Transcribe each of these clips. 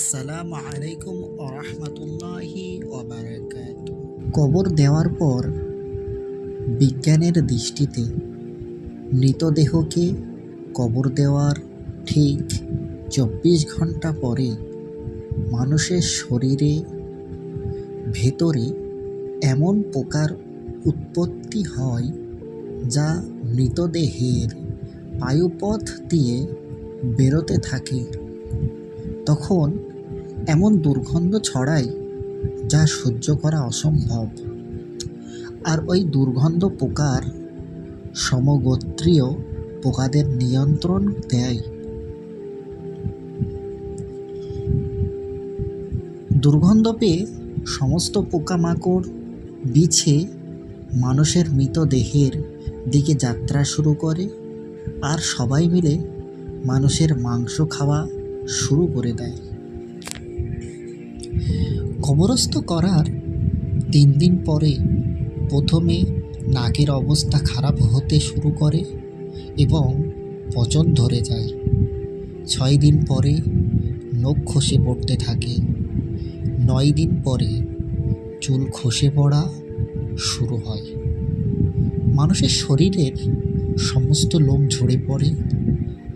আসসালামু আলাইকুম ওরহমতুল্লাহি ওবারাকাত কবর দেওয়ার পর বিজ্ঞানের দৃষ্টিতে মৃতদেহকে কবর দেওয়ার ঠিক চব্বিশ ঘণ্টা পরে মানুষের শরীরে ভেতরে এমন পোকার উৎপত্তি হয় যা মৃতদেহের বায়ুপথ দিয়ে বেরোতে থাকে। তখন এমন দুর্গন্ধ ছড়ায় যা সহ্য করা অসম্ভব। আর ওই দুর্গন্ধ পোকার সমগোত্রীয় পোকাদের নিয়ন্ত্রণ দেয়। দুর্গন্ধ পেয়ে সমস্ত পোকামাকড় বিছে মানুষের মৃতদেহের দিকে যাত্রা শুরু করে আর সবাই মিলে মানুষের মাংস খাওয়া শুরু করে দেয়। কবরস্থ করার তিন দিন পরে প্রথমে নাকের অবস্থা খারাপ হতে শুরু করে এবং পচন ধরে যায়। ছয় দিন পরে নখ খসে পড়তে থাকে। নয় দিন পরে চুল খসে পড়া শুরু হয়। মানুষের শরীরের সমস্ত লোম ঝরে পড়ে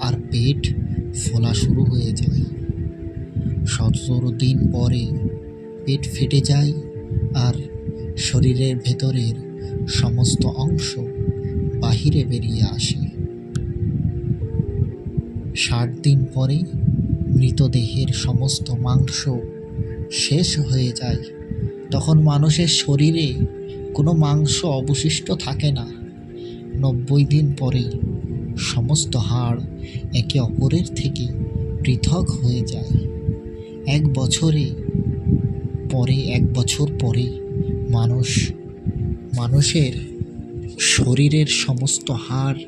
আর পেট ফোলা শুরু হয়ে যায়। সতেরো দিন পরে পেট ফেটে যায় আর শরীরের ভেতরের সমস্ত অংশ বাহিরে বেরিয়ে আসে। ষাট দিন পরে মৃতদেহের সমস্ত মাংস শেষ হয়ে যায়। তখন মানুষের শরীরে কোনো মাংস অবশিষ্ট থাকে না। নব্বই দিন পরে সমস্ত হাড় একে অপরের থেকে পৃথক হয়ে যায়। এক বছরে, পরে এক বছর পরে মানুষ, মানুষের শরীরের সমস্ত হাড়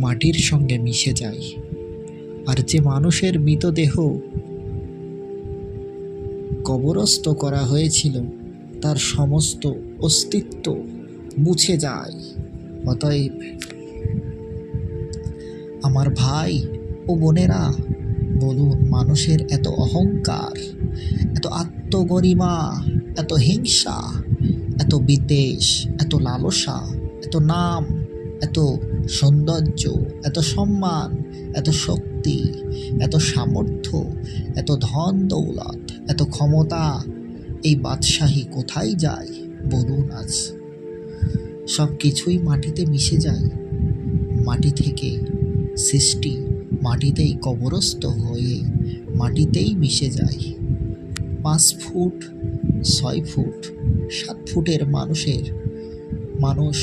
মাটির সঙ্গে মিশে যায়। আর যে মানুষের মৃতদেহ কবরস্থ করা হয়েছিল, তার সমস্ত অস্তিত্ব মুছে যায়। অতএব আমার ভাই ও বোনেরা বলুন, মানুষের এত অহংকার, এত আত্মগরিমা, এত হিংসা, এত বিদ্বেষ, এত লালসা, এত নাম, এত সৌন্দর্য, এত সম্মান, এত শক্তি, এত সামর্থ্য, এত ধন দৌলত, এত ক্ষমতা, এই বাদশাহী কোথায় যায় বলুন আজ? সব কিছুই মাটিতে মিশে যায়, মাটি থেকে সৃষ্টি মাটিতেই কবরস্থ হয়ে মাটিতেই মিশে যায়। পাঁচ ফুট, ছয় ফুট, সাত ফুটের মানুষের মানুষ,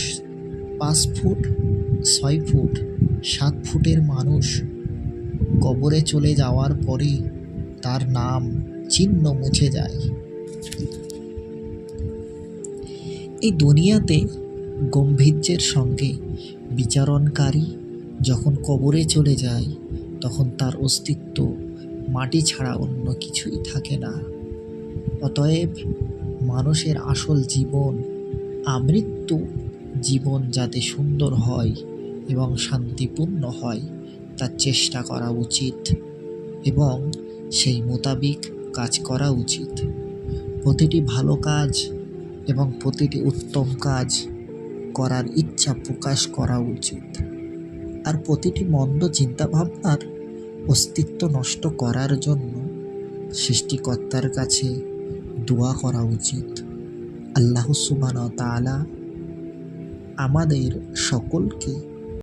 পাঁচ ফুট, ছয় ফুট, সাত ফুটের মানুষ কবরে চলে যাওয়ার পরে তার নাম চিহ্ন মুছে যায়। এই দুনিয়াতে গম্ভীর্যের সঙ্গে বিচারণকারী যখন কবরে চলে যায় তখন তার অস্তিত্ব মাটি ছাড়া অন্য কিছুই থাকে না। অতএব মানুষের আসল জীবন, আমৃত্যু জীবন যাতে সুন্দর হয় এবং শান্তিপূর্ণ হয় তার চেষ্টা করা উচিত এবং সেই মোতাবিক কাজ করা উচিত। প্রতিটি ভালো কাজ এবং প্রতিটি উত্তম কাজ করার ইচ্ছা প্রকাশ করা উচিত। আর প্রতিটি মন্দ চিন্তাভাবনার অস্তিত্ব নষ্ট করার জন্য সৃষ্টিকর্তার কাছে দোয়া করা উচিত। আল্লাহ সুবান তালা আমাদের সকলকে